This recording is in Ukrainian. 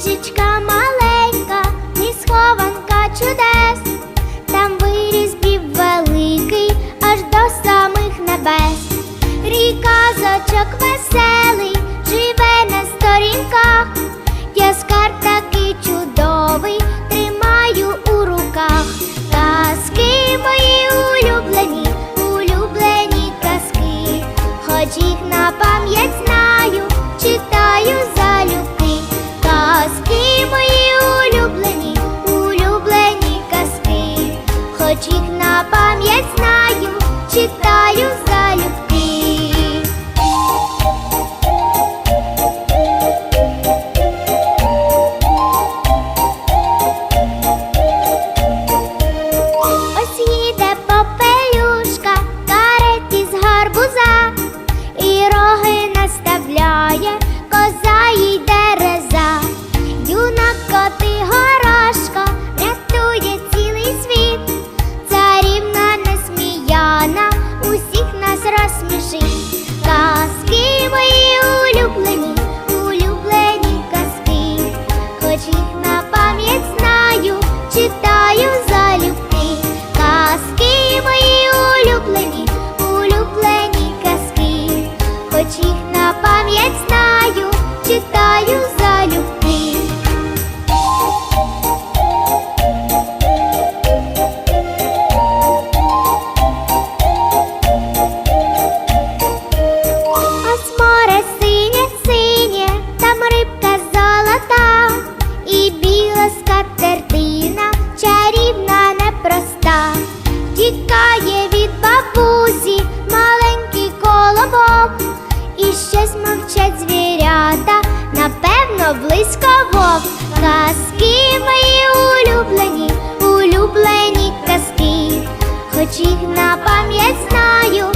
стежечка маленька, і схованка чудес, там виріс бів великий, аж до самих небес, ріка зочок веселий, живе на сторінках, я скарб такий чудовий, тримаю у руках, казки мої улюблені, улюблені казки, хоч їх на пам'ять знаю, читаю. Їх на пам'ять всіх на пам'ять знаю.